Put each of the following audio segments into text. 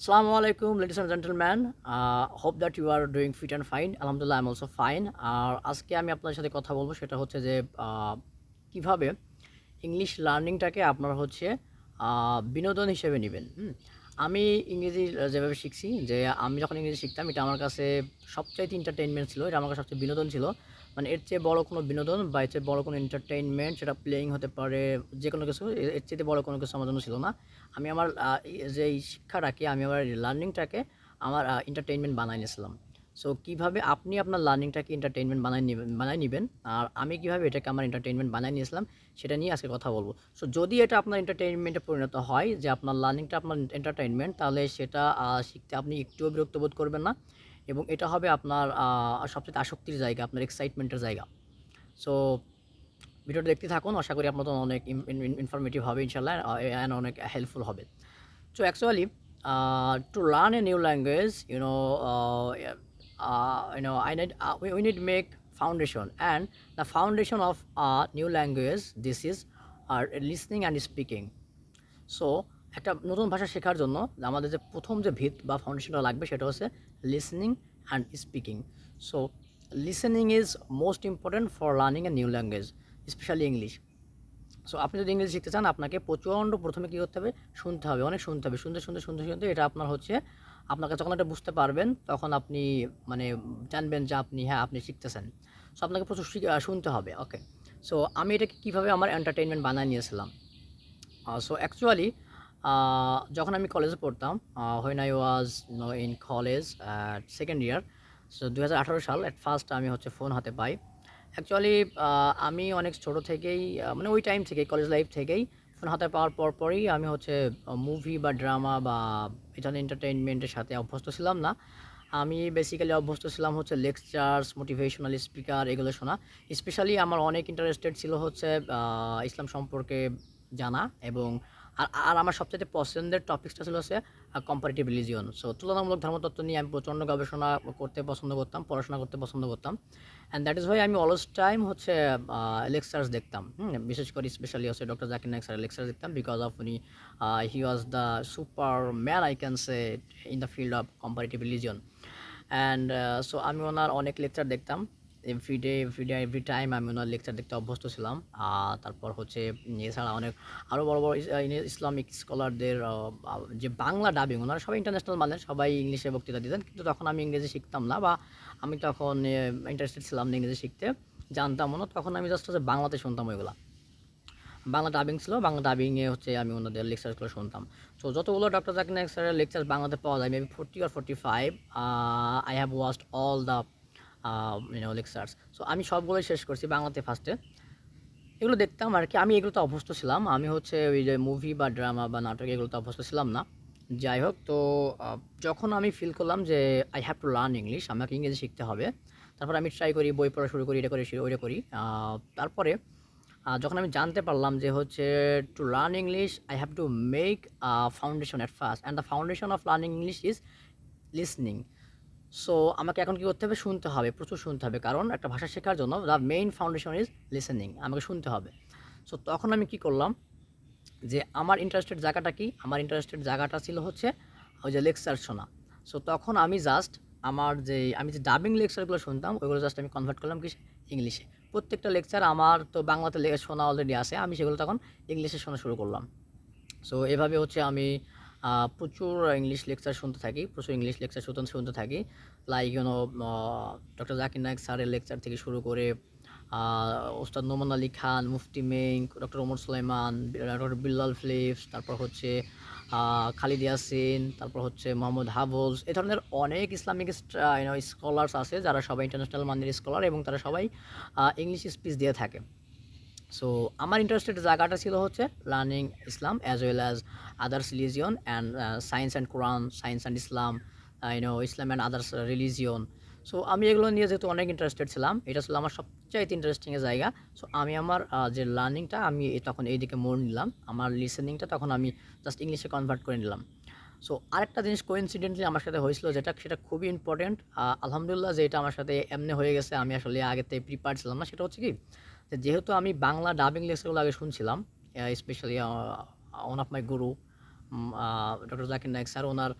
Assalamu alaikum, ladies and gentlemen. Uh, hope that you are doing fit and fine. Alhamdulillah, I'm also fine. আর আজকে আমি আপনার সাথে কথা বলব সেটা হচ্ছে যে কীভাবে ইংলিশ লার্নিংটাকে আপনারা হচ্ছে বিনোদন হিসেবে নেবেন আমি ইংরেজি যেভাবে শিখছি যে আমি যখন ইংরেজি শিখতাম এটা আমার কাছে সবচাইতে এন্টারটেইনমেন্ট ছিল এটা আমার কাছে সবচেয়ে বিনোদন ছিল মানে এর চেয়ে বড়ো কোনো বিনোদন বা এর চেয়ে বড় কোনো এন্টারটেইনমেন্ট সেটা প্লেয়িং হতে পারে যে কোনো কিছু এর চেয়ে বড় কোনো কিছু আমার জন্য ছিল না আমি আমার যে এই শিক্ষাটাকে, আমি আমার লার্নিংটাকে আমার এন্টারটেইনমেন্ট বানাই নিয়েছিলাম। সো কীভাবে আপনি আপনার লার্নিংটাকে এন্টারটেনমেন্ট বানাই নেবেন বানাই নেবেন? আর আমি কীভাবে এটাকে আমার এন্টারটেইনমেন্ট বানাই নিয়েছিলাম, সেটা নিয়ে আজকে কথা বলব। সো যদি এটা আপনার এন্টারটেনমেন্টে পরিণত হয়, যে আপনার লার্নিংটা আপনার এন্টারটেইনমেন্ট তাহলে সেটা শিখতে আপনি একটুও বিরক্ত বোধ করবেন না। এবং এটা হবে আপনার সবচেয়ে আসক্তির জায়গা, আপনার এক্সাইটমেন্টের জায়গা। সো ভিডিওটা দেখতে থাকুন। আশা করি আপনার অনেক ইনফরমেটিভ হবে ইনশাল্লাহ অ্যান্ড অনেক হেল্পফুল হবে। So actually to learn a new language you know you know I need we need make foundation and the foundation of new language this is R listening and speaking so একটা নতুন ভাষা শেখার জন্য আমাদের যে প্রথম যে ভিত বা ফাউন্ডেশনটা লাগবে সেটা হচ্ছে listening and speaking so listening is most important for learning a new language specially English so আপনি যদি ইংরেজি শিখতে চান, আপনাকে প্রচণ্ড প্রথমে কী করতে হবে? শুনতে হবে, অনেক শুনতে হবে। শুনতে শুনতে শুনতে শুনতে এটা আপনার হচ্ছে আপনাকে যখন এটা বুঝতে পারবেন, তখন আপনি মানে জানবেন যে আপনি হ্যাঁ আপনি শিখতেছেন। সো আপনাকে প্রচুর শুনতে হবে ওকে সো আমি এটাকে কীভাবে আমার এন্টারটেনমেন্ট বানিয়ে নিয়েছিলাম? সো অ্যাকচুয়ালি যখন আমি কলেজে পড়তাম when I was no in college second year so দু হাজার আঠেরো সাল অ্যাট ফার্স্ট আমি হচ্ছে ফোন হাতে পাই। অ্যাকচুয়ালি আমি অনেক ছোটো থেকেই মানে ওই টাইম থেকেই কলেজ লাইফ থেকেই ফোন হাতে পাওয়ার পর পরই আমি হচ্ছে মুভি বা ড্রামা বা এটা এন্টারটেইনমেন্টের সাথে অভ্যস্ত ছিলাম না। আমি বেসিক্যালি অভ্যস্ত ছিলাম হচ্ছে লেকচার্স মোটিভেশনাল স্পিকার এগুলো শোনা। স্পেশালি আমার অনেক ইন্টারেস্টেড ছিল হচ্ছে ইসলাম সম্পর্কে জানা এবং আর আর আমার সবচেয়ে পছন্দের টপিকসটা ছিল হচ্ছে কম্পারেটিভ রিলিজিয়ন সো তুলনামূলক ধর্মতত্ত্ব নিয়ে আমি প্রচণ্ড গবেষণা করতে পছন্দ করতাম, পড়াশোনা করতে পছন্দ করতাম। অ্যান্ড দ্যাট ইজ ওয়াই আমি অলস টাইম হচ্ছে লেকচার্স দেখতাম। বিশেষ করে স্পেশালি হচ্ছে ডক্টর জাকির নায়ক স্যারের লেকচার দেখতাম বিকজ অফ উনি he was the super man I can say in the field of comparative religion and so আমি ওনার অনেক লেকচার দেখতাম। Every day every day every time আমি ওনার লেকচার দেখতে অভ্যস্ত ছিলাম। আর তারপর হচ্ছে এছাড়া অনেক আরও বড় বড় ইস- ইস- ইসলামিক স্কলারদের যে বাংলা ডাবিং ওনারা সবাই ইন্টারন্যাশনাল মানের সবাই ইংলিশে বক্তৃতা দিতেন। কিন্তু তখন আমি ইংরেজি শিখতাম না বা আমি তখন ইন্টারেস্টেড ছিলাম না ইংরেজি শিখতে, জানতামও না। তখন আমি জাস্ট হচ্ছে বাংলাতে শুনতাম ওইগুলা। বাংলা ডাবিং ছিল, বাংলা ডাবিংয়ে হচ্ছে আমি ওনাদের লেকচারগুলো শুনতাম। সো যতগুলো ডক্টর জাকির নায়ক স্যারের লেকচার বাংলাতে পাওয়া যায় maybe forty R forty five I have watched all the you know lectures so আমি সবগুলোই শেষ করছি বাংলাতে ফার্স্টে এগুলো দেখতাম আর কি। আমি এগুলোতে অভ্যস্ত ছিলাম। আমি হচ্ছে ওই যে মুভি বা ড্রামা বা নাটক এগুলোতে অভ্যস্ত ছিলাম না। যাই হোক, তো যখন আমি ফিল করলাম যে I have to learn English আমাকে ইংরেজি শিখতে হবে, তারপর আমি ট্রাই করি, বই পড়া শুরু করি, এটা করি ওইটা করি। তারপরে যখন আমি জানতে পারলাম যে হচ্ছে to learn English I have to make foundation at first and the foundation of learning English is listening so আমাকে এখন কী করতে হবে? শুনতে হবে, প্রচুর শুনতে হবে। কারণ একটা ভাষা শেখার জন্য the main foundation is listening আমাকে শুনতে হবে। সো তখন আমি কি করলাম যে আমার ইন্টারেস্টেড জায়গাটা কি? আমার ইন্টারেস্টেড জায়গাটা ছিল হচ্ছে ওই যে লেকচার শোনা। সো তখন আমি জাস্ট আমার যে, আমি যে ডাবিং লেকচারগুলো শুনতাম, ওইগুলো জাস্ট আমি কনভার্ট করলাম কি ইংলিশে। প্রত্যেকটা লেকচার আমার তো বাংলাতে শোনা অলরেডি আছে, আমি সেগুলো তখন ইংলিশে শোনা শুরু করলাম। সো এভাবে হচ্ছে আমি প্রচুর ইংলিশ লেকচার শুনতে থাকি, প্রচুর ইংলিশ লেকচার শুনতে শুনতে থাকি। Like you know doctor Zakir Naik স্যারের লেকচার থেকে শুরু করে ওস্তাদ নোমান আলী খান মুফতি main doctor Omar Suleiman doctor Bilal Philips তারপর হচ্ছে খালিদ ইয়াসিন তারপর হচ্ছে মোহাম্মদ হাফজ এ ধরনের অনেক ইসলামিক স্কলার্স আছে যারা সবাই ইন্টারন্যাশনাল মানের স্কলার এবং তারা সবাই ইংলিশ স্পিচ দিয়ে থাকে। সো আমার ইন্টারেস্টেড জায়গাটা ছিল হচ্ছে learning Islam as well as others religion and science and Quran science and Islam you know Islam and others religion so আমি এগুলো নিয়ে যেহেতু অনেক ইন্টারেস্টেড ছিলাম, এটা ছিল আমার সবচাইতে ইন্টারেস্টিংয়ের জায়গা। সো আমি আমার যে লার্নিংটা আমি তখন এই দিকে মোড় নিলাম, আমার লিসেনিংটা তখন আমি জাস্ট ইংলিশে কনভার্ট করে নিলাম। সো আরেকটা জিনিস কোইন্সিডেন্টলি আমার সাথে হয়েছিল যেটা, সেটা খুবই ইম্পর্টেন্ট আলহামদুলিল্লাহ যে এটা আমার সাথে এমনি হয়ে গেছে, আমি আসলে আগে থেকে প্রিপার ছিলাম না, সেটা হচ্ছে কি যেহেতু আমি বাংলা ডাবিং লেকচারগুলো আগে শুনছিলাম specially one of my guru doctor Zakir Naik sir, ওনার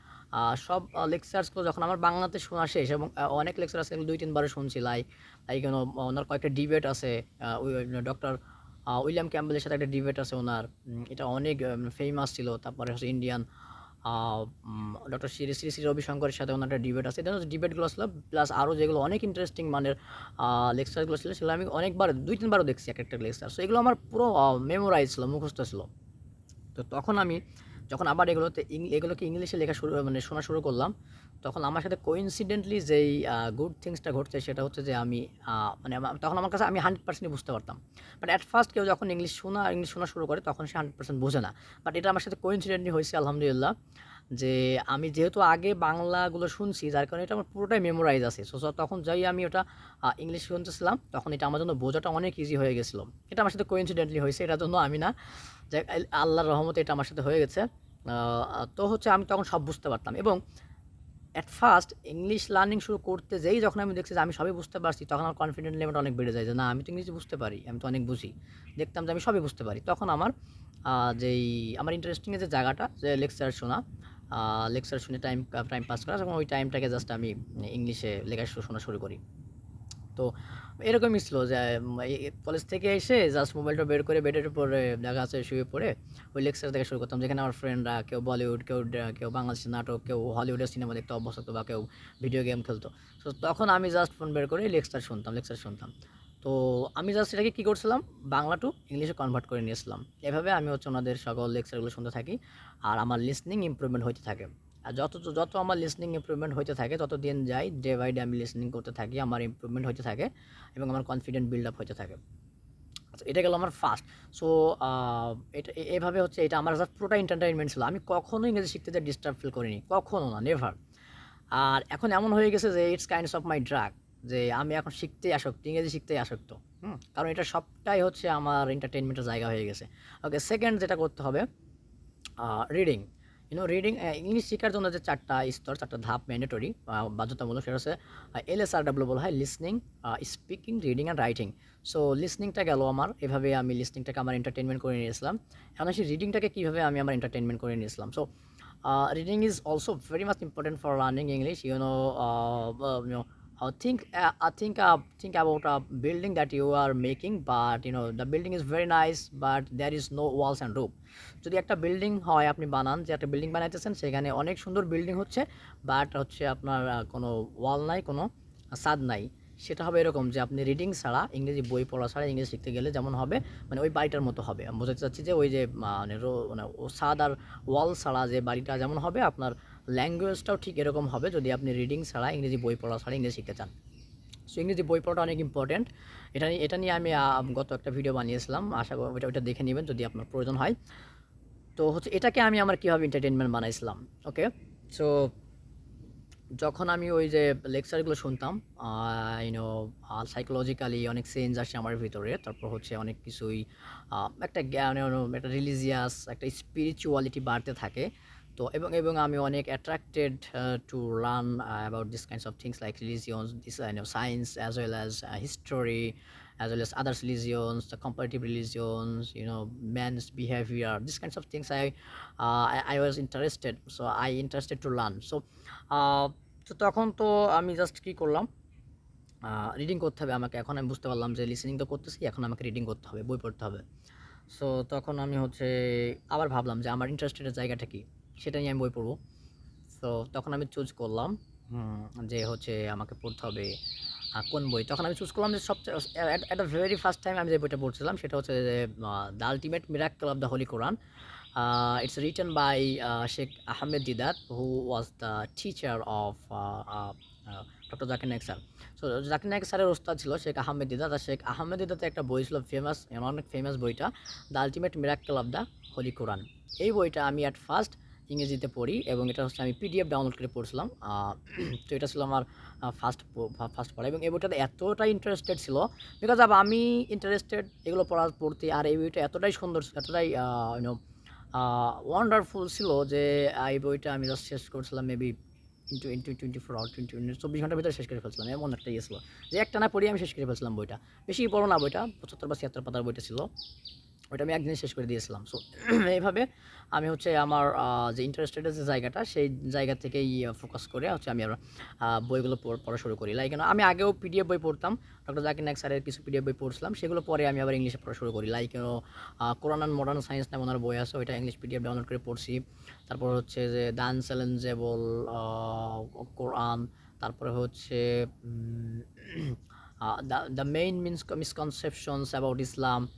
সব লেকচার্সগুলো যখন আমার বাংলাতে শোনা শেষ এবং অনেক লেকচার আছে দুই তিনবারে শুনছি লাইক লাইক ওনার কয়েকটা ডিবেট আছে ডক্টর উইলিয়াম ক্যাম্বেলের সাথে একটা ডিবেট আছে ওনার এটা অনেক ফেমাস ছিল, তারপরে হচ্ছে ইন্ডিয়ান ডক্টর শ্রী শ্রী শ্রী রবিশঙ্করের সাথে ওনার একটা ডিবেট আছে। এটা ডিবেটগুলো ছিল প্লাস আরও যেগুলো অনেক ইন্টারেস্টিং মানের লেকচারগুলো ছিল, সেগুলো আমি অনেকবার, দুই, তিনবারও দেখছি এক একটা লেকচার সো এগুলো আমার পুরো মেমোরাইজ ছিল, মুখস্থ ছিল। তো তখন আমি যখন আবার এগুলোতে এগুলোকে ইংলিশে লেখা শুরু মানে শোনা শুরু করলাম তখন আমার সাথে কোইন্সিডেন্টলি যেই গুড থিংসটা ঘটছে সেটা হচ্ছে যে আমি মানে তখন আমার কাছে আমি হান্ড্রেড পার্সেন্টই বুঝতে পারতাম। বাট অ্যাট ফার্স্ট কেউ যখন ইংলিশ শোনা ইংলিশ শোনা শুরু করে তখন সে হান্ড্রেড পার্সেন্ট বোঝে না। বাট এটা আমার সাথে কোইন্সিডেন্টলি হয়েছে, আলহামদুলিল্লাহ, যে আমি যেহেতু আগে বাংলাগুলো শুনছি, যার কারণে এটা আমার পুরোটাই মেমোরাইজ আছে। সো তখন যাই আমি ওটা ইংলিশ শুনতেছিলাম, তখন এটা আমার জন্য বোঝাটা অনেক ইজি হয়ে গেছিল। এটা আমার সাথে কোইন্সিডেন্টলি হয়েছে, এটার জন্য আমি না, যে আল্লাহর রহমতে এটা আমার সাথে হয়ে গেছে। তো হচ্ছে আমি তখন সব বুঝতে পারতাম। এবং অ্যাট ফার্স্ট ইংলিশ লার্নিং শুরু করতে যেই যখন আমি দেখছি যে আমি সবই বুঝতে পারছি, তখন আমার কনফিডেন্ট লেভেলটা অনেক বেড়ে যায় যে, না, আমি তো ইংলিশ বুঝতে পারি, আমি তো অনেক বুঝি। দেখতাম যে আমি সবই বুঝতে পারি। তখন আমার যেই, আমার ইন্টারেস্টিংয়ের যে জায়গাটা, যে লেকচার শোনা লেকচার শুনে টাইম টাইম পাস করা, তখন ওই টাইমটাকে জাস্ট আমি ইংলিশে লেখা শোনা শুরু করি। তো এরকমই ছিল যে কলেজ থেকে এসে জাস্ট মোবাইলটা বের করে বেডের উপরে, দেখা আছে শুয়ে পড়ে। ওই লেকচার থেকে শুরু করতাম, যেখানে আমার ফ্রেন্ডরা কেউ বলিউড কেউ কেউ বাংলাদেশের নাটক, কেউ হলিউডের সিনেমা দেখতে, অভ্যস্ত বা কেউ ভিডিও গেম খেলতো। তো তখন আমি জাস্ট ফোন বের করে লেকচার শুনতাম লেকচার শুনতাম। তো আমি জাস্ট এটাকে কী করছিলাম? বাংলা টু ইংলিশে কনভার্ট করে নিয়েছিলাম। এভাবে আমি হচ্ছে ওনাদের সকল লেকচারগুলো শুনতে থাকি। আর আমার লিসনিং ইমপ্রুভমেন্ট হতে থাকে। আর যত যত আমার লিসনিং ইমপ্রুভমেন্ট হতে থাকে তত দিন যাই ডে বাই ডে আমি লিসনিং করতে থাকি আমার ইমপ্রুভমেন্ট হতে থাকে এবং আমার কনফিডেন্ট বিল্ড আপ হতে থাকে। আচ্ছা এটা গেল আমার ফার্স্ট সো এটা এভাবে হচ্ছে এটা আমার পুরোটা এন্টারটেনমেন্ট ছিল। আমি কখনো ইংরেজি শিখতে যে ডিস্টার্ব ফিল করিনি কখনো না নেভার আর এখন এমন হয়ে গেছে যে it's kinds of my drug যে আমি এখন শিখতেই আসক্ত ইংরেজি শিখতেই আসক্ত। হুম। কারণ এটা সবটাই হচ্ছে আমার এন্টারটেনমেন্টের জায়গা হয়ে গেছে। ওকে সেকেন্ড যেটা করতে হবে রিডিং ইউনো রিডিং ইংলিশ শেখার জন্য যে চারটা স্তর, চারটা ধাপ ম্যান্ডেটরি বাধ্যতামূলক সেটা হচ্ছে এল এস আর ডাব্লু বলা হয় listening speaking reading and writing so লিসনিংটা গেল আমার, এভাবে আমি লিসনিংটাকে আমার এন্টারটেনমেন্ট করে নিয়েছিলাম। এখন সেই রিডিংটাকে কীভাবে আমি আমার এন্টারটেনমেন্ট করে নিয়েছিলাম। So reading is also very much important for learning English you know uh, think uh, uh, think uh, think about a building that you are making but you know the building is very nice but there is no walls and roof. যদি একটা building হয় আপনি বানান যে একটা building বানাইতেছেন সেখানে অনেক সুন্দর বিল্ডিং হচ্ছে বাট হচ্ছে আপনার কোনো ওয়াল নাই কোনো ছাদ নাই। সেটা হবে এরকম যে আপনি রিডিং ছাড়া ইংরেজি বই পড়া ছাড়া ইংরেজি শিখতে গেলে যেমন হবে মানে ওই বাড়িটার মতো হবে। আমি বোঝাতে চাচ্ছি যে ওই যে মানে মানে ও ছাদ আর ওয়াল ছাড়া যে বাড়িটা যেমন হবে আপনার ল্যাঙ্গুয়েজটাও ঠিক এরকম হবে যদি আপনি রিডিং ছাড়া ইংরেজি বই পড়া ছাড়া ইংরেজি শিখতে চান। সো ইংরেজি বই পড়াটা অনেক ইম্পর্ট্যান্ট এটা নিয়ে এটা নিয়ে আমি গত একটা ভিডিও বানিয়েছিলাম। আশা করি ওইটা ওইটা দেখে নেবেন যদি আপনার প্রয়োজন হয়। তো হচ্ছে, এটাকে আমি আমার কীভাবে এন্টারটেনমেন্ট বানাইছিলাম ওকে সো যখন আমি ওই যে লেকচারগুলো শুনতাম ইউনো সাইকোলজিক্যালি অনেক চেঞ্জ আসে আমার ভিতরে। তারপর হচ্ছে অনেক কিছুই একটা জ্ঞান একটা রিলিজিয়াস একটা স্পিরিচুয়ালিটি বাড়তে থাকে। তো এবং এবং আমি অনেক attracted to learn about this kinds of things like religions this science as well as history as well as religions, you know, man's behavior, these kinds of things I, uh, I, I was interested, so I interested to learn. So, uh, তো তখন তো আমি just কী করলাম reading করতে হবে আমাকে। এখন আমি বুঝতে পারলাম যে লিসেনিং তো করতেছি এখন আমাকে রিডিং করতে হবে বই পড়তে হবে। সো তখন আমি হচ্ছে আবার ভাবলাম যে আমার ইন্টারেস্টেডের জায়গাটা কি? সেটা নিয়ে আমি বই পড়ব। তো তখন আমি চুজ করলাম যে হচ্ছে আমাকে পড়তে হবে কোন বই? তখন আমি চুজ করলাম যে সবচেয়ে at the very first time আমি যে বইটা পড়ছিলাম সেটা হচ্ছে যে the ultimate miracle of the holy Quran it's return by Sheikh Ahmed Deedat who was the teacher of doctor Zakir Naik sir so Zakir Naik স্যারের ওস্তাদ ছিল শেখ আহমেদ দিদাত আর শেখ আহমেদ দিদাতে একটা বই ছিল ফেমাস অনেক ফেমাস বইটা the ultimate miracle of the holy Quran এই বইটা আমি অ্যাট ফার্স্ট ইংরেজিতে পড়ি এবং এটা হচ্ছে আমি পিডিএফ ডাউনলোড করে পড়ছিলাম তো এটা ছিল আমার ফার্স্ট ফার্স্ট পড়া এবং এই বইটাতে এতটাই ইন্টারেস্টেড ছিল বিকজ আমি ইন্টারেস্টেড এগুলো পড়া, পড়তে আর এই বইটা এতটাই সুন্দর, এতটাই ইউনো ওয়ান্ডারফুল ছিল যে এই বইটা আমি জাস্ট শেষ করছিলাম maybe into into twenty four hour twenty চব্বিশ ঘণ্টার ভিতরে শেষ করে ফেলছিলাম এমন একটা ইয়ে ছিল যে একটা না পড়ি আমি শেষ করে ফেলছিলাম বইটা। বেশি বড় না বইটা, পঁচাত্তর বা ছিয়াত্তর পাতার বইটা ছিল। ওইটা আমি একদিনে শেষ করে দিয়েছিলাম। সো এইভাবে আমি হচ্ছে আমার যে ইন্টারেস্টেডের যে জায়গাটা, সেই জায়গা থেকেই ফোকাস করে হচ্ছে আমি আর বইগুলো পড়- শুরু করি। লাইক আমি আগেও পিডিএফ বই পড়তাম। ডক্টর জাকির নায়ক স্যারের কিছু পিডিএফ বই পড়ছিলাম। সেগুলো পরে আমি আবার ইংলিশে পড়া শুরু করি। Like Quran and modern science নামে ওনার বই আছে। ওইটা ইংলিশ পিডিএফ ডাউনলোড করে পড়ছি। তারপর হচ্ছে যে দান চ্যালেঞ্জেবল কোরআন তারপরে হচ্ছে the main means, misconceptions about Islam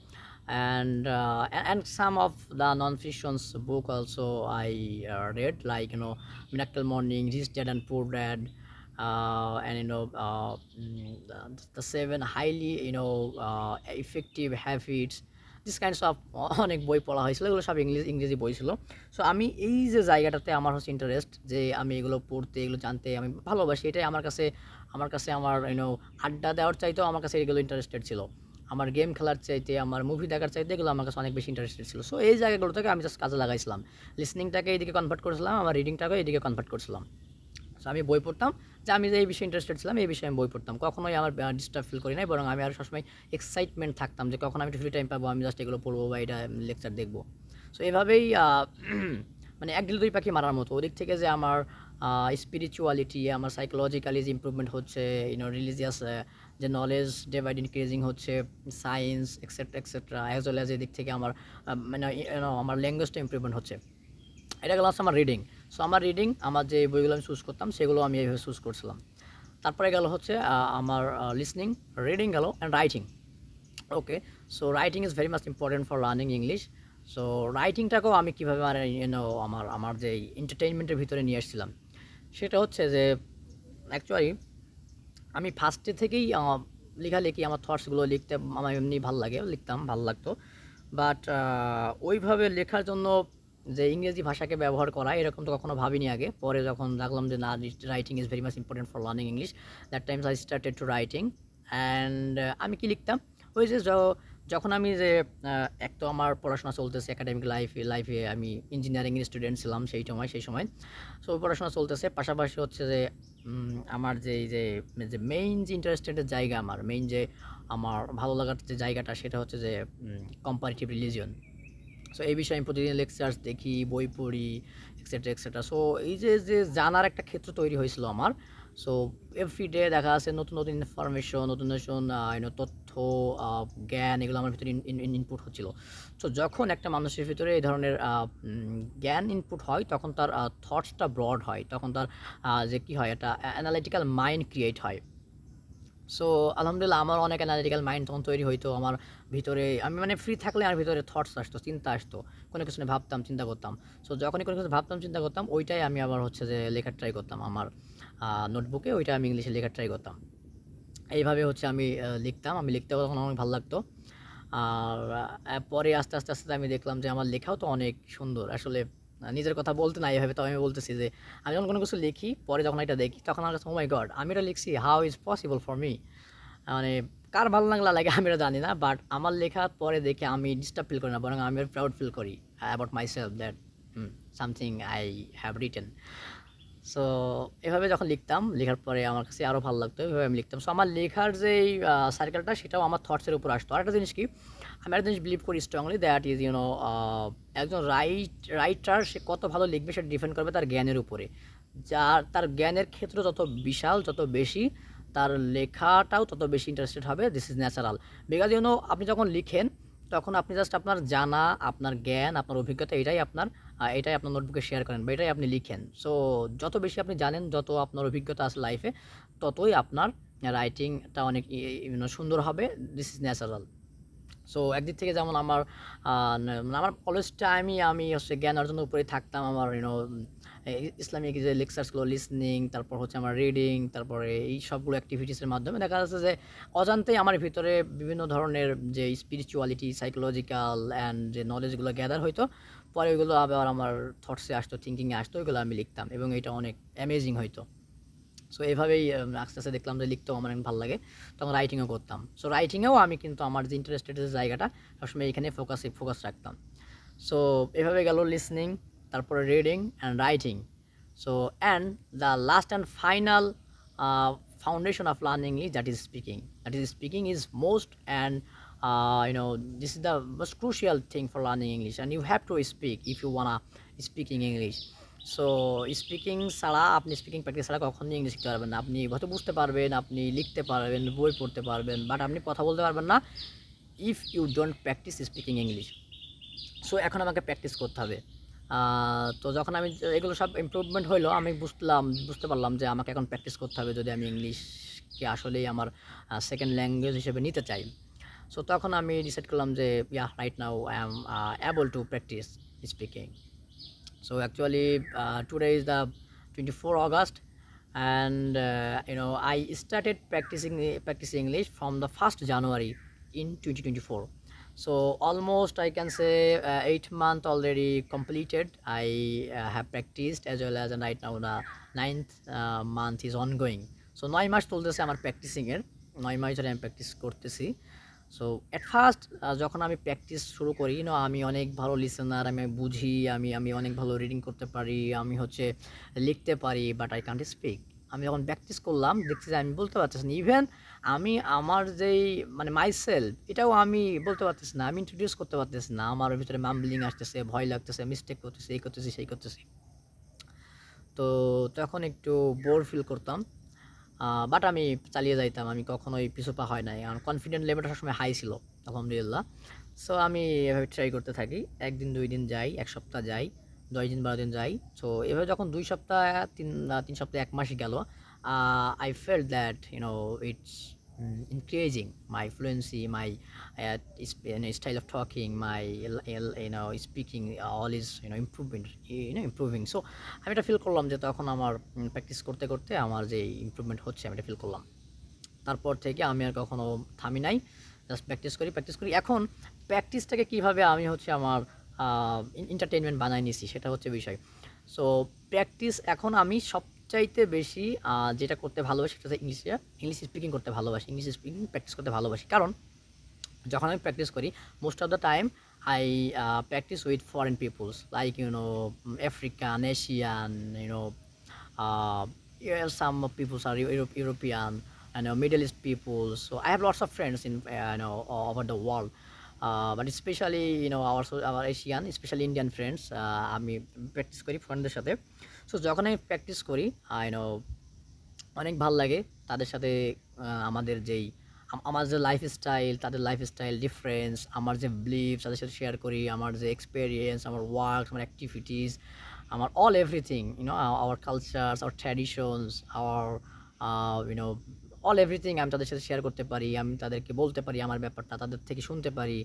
and uh, and some of the non-fictions book also I uh, read like you know Miracle Morning, Rich Dad and Poor Dad, uh, and you know uh, mm, the, the seven highly you know uh, effective habits. This kinds of অনেক বই পড়া হয়েছিল এগুলো সব English ইংরেজি বই ছিল so আমি এই যে জায়গাটাতে আমার হচ্ছে ইন্টারেস্ট যে আমি এগুলো পড়তে এগুলো জানতে আমি ভালোবাসি এটাই আমার কাছে আমার কাছে আমার ইউনো আড্ডা দেওয়ার চাইতেও আমার কাছে এগুলো ইন্টারেস্টেড ছিল আমার গেম খেলার চাইতে, আমার মুভি দেখার চাইতে এগুলো আমার কাছে অনেক বেশি ইন্টারেস্টেড ছিল। সো এই জায়গাগুলো থেকে আমি জাস্ট কাজে লাগাইছিলাম। লিসনিংটাকে এইদিকে কনভার্ট করেছিলাম, আমার রিডিংটাকে এইদিকে কনভার্ট করছিলাম। সো আমি বই পড়তাম। যে আমি যে এই বিষয়ে ইন্টারেস্টেড ছিলাম, এই বিষয়ে আমি বই পড়তাম। কখনোই আমার ডিস্টার্ব ফিল করি নাই, বরং আমি আর সবসময় এক্সাইটমেন্ট থাকতাম যে কখন আমি ফ্রি টাইম পাবো, আমি জাস্ট এগুলো পড়ব বা এটা লেকচার দেখব। সো এভাবেই মানে এক দুই পাখি মারার মতো। ওদিক থেকে যে আমার স্পিরিচুয়ালিটি আমার সাইকোলজিক্যালি যে ইম্প্রুভমেন্ট হচ্ছে ইউনো রিলিজিয়াস যে নলেজ ডে বাই ইনক্রিজিং হচ্ছে science etcetera etcetera as well as এদিক থেকে আমার মানে আমার ল্যাঙ্গুয়েজটা ইম্প্রুভমেন্ট হচ্ছে। এটা গেল হচ্ছে আমার রিডিং সো আমার রিডিং আমার যে বইগুলো আমি চুজ করতাম, সেগুলো আমি এইভাবে চুজ করছিলাম। তারপরে গেল হচ্ছে আমার লিসনিং রিডিং গেল and writing okay so writing is very much important for learning English so রাইটিংটাকেও আমি কীভাবে মানে ইউনো আমার আমার যে এন্টারটেইনমেন্টের ভিতরে নিয়ে এসেছিলাম সেটা হচ্ছে যে অ্যাকচুয়ালি আমি ফার্স্টে থেকেই লেখালেখি, আমার থটসগুলো লিখতে আমার এমনি ভালো লাগে, লিখতাম, ভালো লাগতো। বাট ওইভাবে লেখার জন্য যে ইংরেজি ভাষাকে ব্যবহার করা, এরকম তো কখনো ভাবিনি আগে। পরে যখন দেখলাম যে, না writing is very much important for learning English that times I started to writing and আমি কি লিখতাম? ওই য- যখন আমি যে এক তো আমার পড়াশোনা চলতেছে একাডেমিক লাইফে লাইফে আমি ইঞ্জিনিয়ারিং স্টুডেন্ট ছিলাম সেই সময় সেই সময়। সো পড়াশোনা চলতেছে পাশাপাশি হচ্ছে যে আমার যে যে যে মেইন যে ইন্টারেস্টেডের জায়গা আমার মেইন যে আমার ভালো লাগার যে জায়গাটা সেটা হচ্ছে যে কম্পারেটিভ রিলিজিয়ন সো এই বিষয়ে আমি প্রতিদিন লেকচার্স দেখি বই পড়ি এক্সেট্রা এক্সেট্রা সো এই যে যে জানার একটা ক্ষেত্র তৈরি হয়েছিল আমার। সো এভরিডে দেখা যাচ্ছে নতুন নতুন ইনফরমেশন নতুন নতুন আহ, তথ্য জ্ঞান এগুলো আমার ভিতরে ইনপুট হচ্ছিল। সো যখন একটা মানুষের ভিতরে এই ধরনের জ্ঞান ইনপুট হয়, তখন তার থটসটা ব্রড হয়। তখন তার যে কী হয়, একটা অ্যানালিটিক্যাল মাইন্ড ক্রিয়েট হয়। সো আলহামদুলিল্লাহ আমার অনেক অ্যানালিটিক্যাল মাইন্ড তখন তৈরি হইতো। আমার ভিতরে, আমি মানে ফ্রি থাকলে আমার ভিতরে থটস আসতো, চিন্তা আসতো। কোনো কিছু নিয়ে ভাবতাম, চিন্তা করতাম। সো যখনই কোনো কিছু ভাবতাম, চিন্তা করতাম, ওইটাই আমি আবার হচ্ছে যে লেখার ট্রাই করতাম। আমার নোটবুকে ওইটা আমি ইংলিশে লেখার ট্রাই করতাম। এইভাবে হচ্ছে আমি লিখতাম। আমি লিখতে তখন অনেক ভালো লাগতো। আর পরে আস্তে আস্তে আস্তে আমি দেখলাম যে আমার লেখাও তো অনেক সুন্দর। আসলে নিজের কথা বলতে না, এইভাবে তো আমি বলতেছি যে, আমি যখন কোনো কিছু লিখি, পরে যখন এটা দেখি, তখন আমার কাছে গড আমি এটা লিখছি how is possible for me মানে কার ভালো লাগলা লাগে আমি এটা জানি না বাট আমার লেখা পরে দেখে আমি ডিস্টার্ব ফিল করি না, বরং আমি প্রাউড ফিল করি about myself that something I have written so এভাবে যখন লিখতাম, লেখার পরে আমার কাছে আরও ভালো লাগতো, এভাবে আমি লিখতাম। সো আমার লেখার যে সার্কেলটা সেটাও আমার থটসের উপর আসতো। আরেকটা জিনিস কি? আমি একটা জিনিস বিলিভ করি strongly that is you know একজন রাইট রাইটার সে কত ভালো লিখবে সেটা ডিপেন্ড করবে তার জ্ঞানের উপরে। যার, তার জ্ঞানের ক্ষেত্র যত বিশাল, যত বেশি, তার লেখাটাও তত বেশি ইন্টারেস্টেড হবে this is natural because you know আপনি যখন লিখেন, তখন আপনি জাস্ট আপনার জানা, আপনার জ্ঞান, আপনার অভিজ্ঞতা, এটাই আপনার এটাই আপনার নোটবুকে শেয়ার করেন বা এটাই আপনি লিখেন। সো যত বেশি আপনি জানেন, যত আপনার অভিজ্ঞতা আছে লাইফে ততই আপনার রাইটিংটা অনেক সুন্দর হবে। দিস ইজ ন্যাচারাল সো একদিক থেকে যেমন আমার মানে আমার অলওয়েজ টাইমই আমি হচ্ছে জ্ঞান অর্জনের উপরেই থাকতাম। আমার ইউনো ইসলামিক যে লেকচার্সগুলো লিসনিং তারপর হচ্ছে আমার রিডিং তারপরে এই সবগুলো অ্যাক্টিভিটিসের মাধ্যমে দেখা যাচ্ছে যে অজান্তেই আমার ভিতরে বিভিন্ন ধরনের যে স্পিরিচুয়ালিটি সাইকোলজিক্যাল অ্যান্ড যে নলেজগুলো গ্যাদার হইতো পরে ওইগুলো আবার আমার থটসে আসতো থিঙ্কিংয়ে আসতো, ওইগুলো আমি লিখতাম এবং এটা অনেক অ্যামেজিং হইতো। সো এভাবেই আস্তে আস্তে দেখলাম যে লিখতেও আমার অনেক ভালো লাগে। তখন রাইটিংও করতাম। সো রাইটিংয়েও আমি কিন্তু আমার যে ইন্টারেস্টেড যে জায়গাটা, সবসময় এখানে ফোকাসে ফোকাস রাখতাম। সো এভাবে গেল লিসনিং তারপরে reading and writing so and the last and final foundation of learning is that is speaking that is speaking is most and uh, you know this is the most crucial thing for learning english. And you have to speak if you wanna speak speaking english. So speaking ছাড়া আপনি speaking practice ছাড়া কখনোই English শিখতে পারবেন না। আপনি হয়তো বুঝতে পারবেন আপনি লিখতে পারবেন বই পড়তে পারবেন বাট আপনি কথা বলতে পারবেন না if you don't practice speaking English so এখন আমাকে প্র্যাকটিস করতে হবে। তো যখন আমি এগুলো সব ইমপ্রুভমেন্ট হইল আমি বুঝলাম বুঝতে পারলাম যে আমাকে এখন প্র্যাকটিস করতে হবে যদি আমি ইংলিশকে আসলেই আমার সেকেন্ড ল্যাঙ্গুয়েজ হিসেবে নিতে চাই। সো তখন আমি ডিসাইড করলাম যে yeah right now I am able to practice speaking so actually today is the twenty four August and you know I started practicing practice English from the first January in twenty twenty four so almost I can say eight month already completed I have practiced as well as a right now না ninth month is ongoing so নয় মাস চলতেছে আমার প্র্যাকটিসিংয়ের নয় মাস ধরে আমি practice করতেছি। So at first যখন আমি প্র্যাকটিস শুরু করি না আমি অনেক ভালো লিসেনার আমি বুঝি, আমি আমি অনেক ভালো রিডিং করতে পারি, আমি হচ্ছে লিখতে পারি বাট আই কান্ট স্পিক আমি যখন প্র্যাকটিস করলাম, দেখছি যে আমি বলতে পারতেছি না। ইভেন আমি আমার যেই মানে মাই সেলফ এটাও আমি বলতে পারতেছি না, আমি ইন্ট্রোডিউস করতে পারতেছি না। আমার ভিতরে মাম্বলিং আসতেছে, ভয় লাগতেছে মিস্টেক করতেছে, এই করতেছি, সেই করতেছি। তো তখন একটু বোর ফিল করতাম। বাট আমি চালিয়ে যাইতাম, আমি কখনোই পিছু পা হয় নাই। আমার কনফিডেন্ট লেভেলটা সবসময় হাই ছিল, আলহামদুলিল্লাহ। সো আমি এভাবে ট্রাই করতে থাকি। একদিন, দুই দিন যাই, এক সপ্তাহ যাই, দশ দিন, বারো দিন যাই। সো এভাবে যখন দুই সপ্তাহ, তিন তিন সপ্তাহ, এক মাসই গেল I feel that you know it's increasing my fluency my uh, you know, style of talking my you know speaking all is you know improving you know improving. So আমি এটা ফিল করলাম যে তখন আমার প্র্যাকটিস করতে করতে আমার যে ইমপ্রুভমেন্ট হচ্ছে আমি এটা ফিল করলাম। তারপর থেকে আমি আর কখনো থামি নাই জাস্ট প্র্যাকটিস করি প্র্যাকটিস করি। এখন প্র্যাকটিসটাকে কীভাবে আমি হচ্ছে আমার এন্টারটেনমেন্ট বানাই নিছি সেটা হচ্ছে বিষয়। সো প্র্যাকটিস এখন আমি সবচাইতে বেশি যেটা করতে ভালোবাসি সেটা হচ্ছে ইংলিশ ইংলিশ স্পিকিং করতে ভালোবাসি ইংলিশ স্পিকিং প্র্যাকটিস করতে ভালোবাসি। কারণ, যখন আমি প্র্যাকটিস করি most of the time I practice with foreign peoples like you know African Asian you know some peoples R Europe European you know middle east peoples so I have lots of friends in you know over the world but specially you know our our Asian specially Indian friends আমি practice করি ফ্রেন্ডদের সাথে। So যখন আমি practice করি I know অনেক ভালো লাগে তাদের সাথে আমাদের যেই আমার যে লাইফ স্টাইল তাদের লাইফ স্টাইল ডিফারেন্স আমার যে বিলিভ তাদের সাথে শেয়ার করি, আমার যে এক্সপিরিয়েন্স আমার ওয়ার্ক আমার অ্যাক্টিভিটিস আমার all everything you know our cultures our traditions our you know all everything আমি তাদের সাথে শেয়ার করতে পারি, আমি তাদেরকে বলতে পারি আমার ব্যাপারটা, তাদের থেকে শুনতে পারি।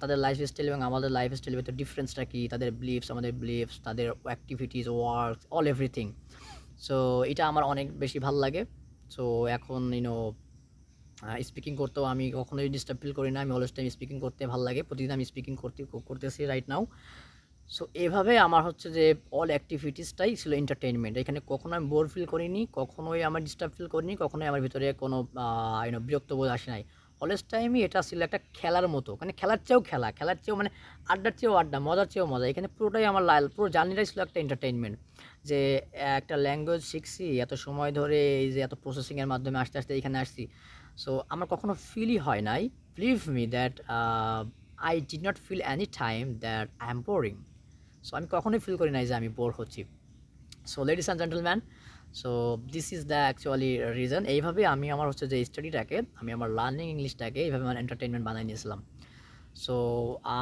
তাদের লাইফ স্টাইল এবং আমাদের লাইফ স্টাইলের ভিতরে ডিফারেন্সটা কী? তাদের বিলিভস আমাদের বিলিভস তাদের activities work all everything so এটা আমার অনেক বেশি ভালো লাগে। সো এখন ইউনো স্পিকিং করতেও আমি কখনোই ডিস্টার্ব ফিল করি না। আমি অলওয়েজ টাইম স্পিকিং করতে ভালো লাগে। প্রতিদিন আমি স্পিকিং করতে, করতেছি রাইট নাও সো এভাবে আমার হচ্ছে যে অল অ্যাক্টিভিটিসটাই ছিল এন্টারটেনমেন্ট এখানে কখনো আমি বোর ফিল করিনি, কখনোই আমার ডিস্টার্ব ফিল করিনি, কখনোই আমার ভিতরে কোনো ইউনো বিরক্ত বোধ আসে নাই। অলওয়েজ টাইমই এটা ছিল একটা খেলার মতো মানে খেলার চেয়েও খেলা, খেলার চেয়েও মানে আড্ডার চেয়েও আড্ডা, মজার চেয়েও মজা। এখানে পুরোটাই আমার লাল পুরো জার্নিটাই ছিল একটা এন্টারটেনমেন্ট যে একটা ল্যাঙ্গুয়েজ শিখছি, এত সময় ধরে এই যে এত প্রসেসিংয়ের মাধ্যমে আস্তে আস্তে এখানে আসছি। সো আমার কখনো ফিলই হয় নাই। Believe me that I did not feel any time that I am boring so আমি কখনোই ফিল করি নাই যে আমি বোর হচ্ছি। So ladies and gentleman so this is the actually reason এইভাবে আমি আমার হচ্ছে যে স্টাডিটাকে আমি আমার লার্নিং ইংলিশটাকে এইভাবে আমার এন্টারটেনমেন্ট বানিয়ে নিয়েছিলাম। সো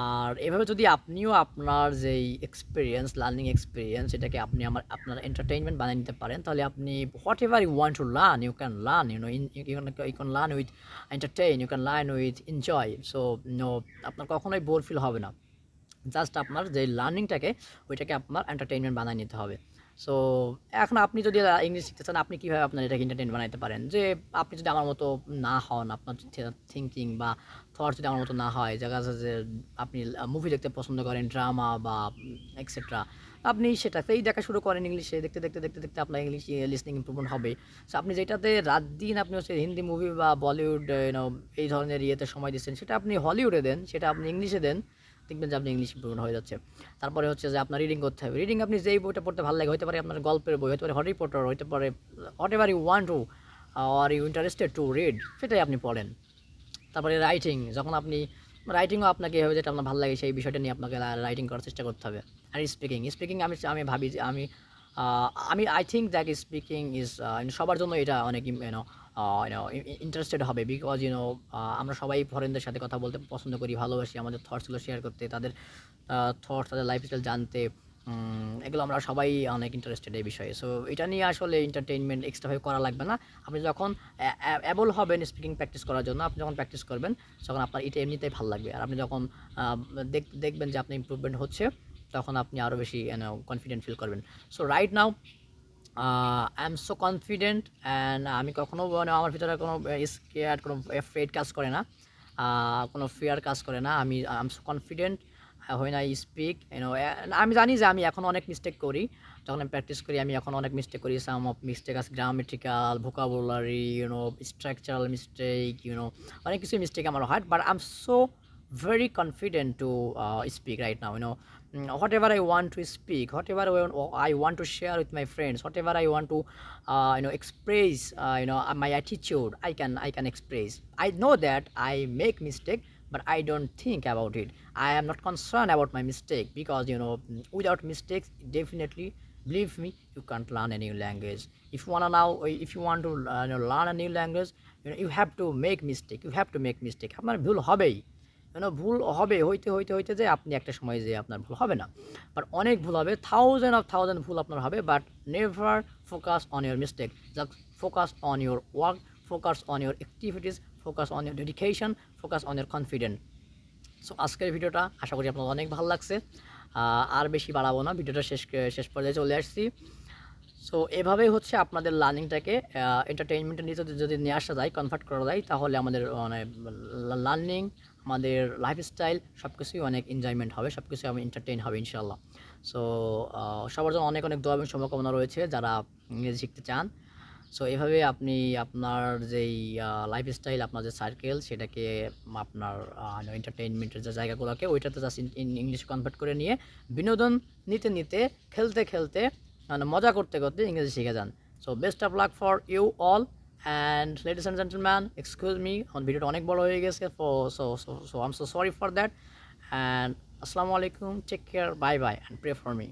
আর এভাবে যদি আপনিও আপনার যেই এক্সপিরিয়েন্স লার্নিং এক্সপিরিয়েন্স এটাকে আপনি আমার, আপনার এন্টারটেনমেন্ট বানিয়ে নিতে পারেন, তাহলে আপনি whatever you want to learn you can learn you know you can learn with entertain you can learn with enjoy so no আপনার কখনোই বোর ফিল হবে না। জাস্ট আপনার যে লার্নিংটাকে, ওইটাকে আপনার এন্টারটেনমেন্ট বানিয়ে নিতে হবে। সো এখন আপনি যদি ইংলিশ শিখতে চান, আপনি কীভাবে আপনার এটাকে এন্টারটেনমেন্ট বানাতে পারেন? যে আপনি যদি আমার মতো না হন, আপনার থিঙ্কিং বা থট যদি আমার মতো না হয় জায়গা আছে যে আপনি মুভি দেখতে পছন্দ করেন ড্রামা বা এক্সেট্রা আপনি সেটাতেই দেখা শুরু করেন ইংলিশে দেখতে দেখতে দেখতে দেখতে আপনার ইংলিশ লিসনিং ইম্প্রুভমেন্ট হবে। সো আপনি যেটাতে রাত দিন আপনি হচ্ছে হিন্দি মুভি বা বলিউড এই ধরনের ইয়েতে সময় দিচ্ছেন, সেটা আপনি হলিউডে দেন, সেটা আপনি ইংলিশে দেন দেখবেন যে আপনি ইংলিশ ইম্প্রুভমেন্ট হয়ে যাচ্ছে। তারপরে হচ্ছে যে আপনার রিডিং করতে হবে। রিডিং আপনি যেই বইটা পড়তে ভালো লাগে হতে পারে আপনার গল্পের বই হতে পারে হরি পটার হতে পারে whatever you want to R you interested to read সেটাই আপনি পড়েন। তারপরে রাইটিং যখন আপনি রাইটিংও আপনাকে এভাবে যেটা আপনার ভালো লাগে সেই বিষয়টা নিয়ে আপনাকে রাইটিং করার চেষ্টা করতে হবে। আর স্পিকিং স্পিকিং আমি আমি ভাবি যে আমি আমি I think that speaking is সবার জন্য এটা অনেক ইউনো ইন্টারেস্টেড হবে বিকজ ইউনো আমরা সবাই ফরেনদের সাথে কথা বলতে পছন্দ করি, ভালোবাসি, আমাদের থটসগুলো শেয়ার করতে, তাদের থটস তাদের লাইফস্টাইল জানতে এগুলো আমরা সবাই অনেক ইন্টারেস্টেড এই বিষয়ে। সো এটা নিয়ে আসলে এন্টারটেইনমেন্ট এক্সট্রাভাবে করা লাগবে না। আপনি যখন অ্যাবল হবেন স্পিকিং প্র্যাকটিস করার জন্য, আপনি যখন প্র্যাকটিস করবেন, তখন আপনার এটা এমনিতেই ভালো লাগবে। আর আপনি যখন দেখ- দেখবেন যে আপনি ইম্প্রুভমেন্ট হচ্ছে, তখন আপনি আরও বেশি কনফিডেন্ট ফিল করবেন। So right now I am so confident and আমি কখনো মানে আমার ভিতরে কোনো স্কেয়ার কোনো ফেড কাজ করে না। কোনো ফিয়ার কাজ করে না। আমি আই এম সো কনফিডেন্ট হয় না স্পিক ইউনো আমি জানি যে আমি এখন অনেক মিস্টেক করি। যখন আমি প্র্যাকটিস করি আমি এখন অনেক মিস্টেক করি। সাম অফ মিস্টেক আছে grammatical vocabulary you know structural mistake you know অনেক কিছু মিস্টেক আমার হয়। But I am so uh, speak right now you know Mm, whatever i want to speak whatever I want, I want to share with my friends whatever i want to uh, you know express uh, you know uh, my attitude i can i can express i know that i make mistake but i don't think about it i am not concerned about my mistake because you know mm, without mistakes definitely believe me you can't learn a new language if you want to now if you want to uh, you know, learn a new language you know you have to make mistake you have to make mistake আপনার ভুল হবেই কেন ভুল হবে? হইতে হইতে হইতে যে আপনি একটা সময় যে আপনার ভুল হবে না। বাট অনেক ভুল হবে থাউজেন্ড অফ থাউজেন্ড ভুল আপনার হবে but never focus on your mistake just focus on your work focus on your activities focus on your dedication focus on your confident so আজকের ভিডিওটা আশা করি আপনার অনেক ভালো লাগছে। আর বেশি বাড়াবো না, ভিডিওটা শেষ শেষ পর্যায়ে চলে আসছি। সো এভাবেই হচ্ছে আপনাদের লার্নিংটাকে এন্টারটেইনমেন্টের যদি যদি নিয়ে আসা যায় কনভার্ট করা যায়, তাহলে আমাদের মানে লার্নিং আমাদের লাইফস্টাইল সব কিছুই অনেক এনজয়মেন্ট হবে সব কিছুই আমি এন্টারটেইন হবে ইনশাল্লাহ সো সবার জন্য অনেক অনেক দোয়া শুভকামনা রয়েছে যারা ইংরেজি শিখতে চান। সো এভাবে আপনি আপনার যেই লাইফস্টাইল আপনার যে সার্কেল সেটাকে আপনার এন্টারটেইনমেন্টের যে জায়গাগুলোকে ওইটাতে জাস্ট ইংলিশ কনভার্ট করে নিয়ে বিনোদন নিতে নিতে, খেলতে খেলতে মানে মজা করতে করতে ইংরেজি শিখে যান। So best of luck for you all and ladies and gentleman excuse me আমার ভিডিওটা অনেক বড় হয়ে গেছে ফো so so so I am so sorry for that and আসসালামু আলাইকুম take care bye bye and pray for me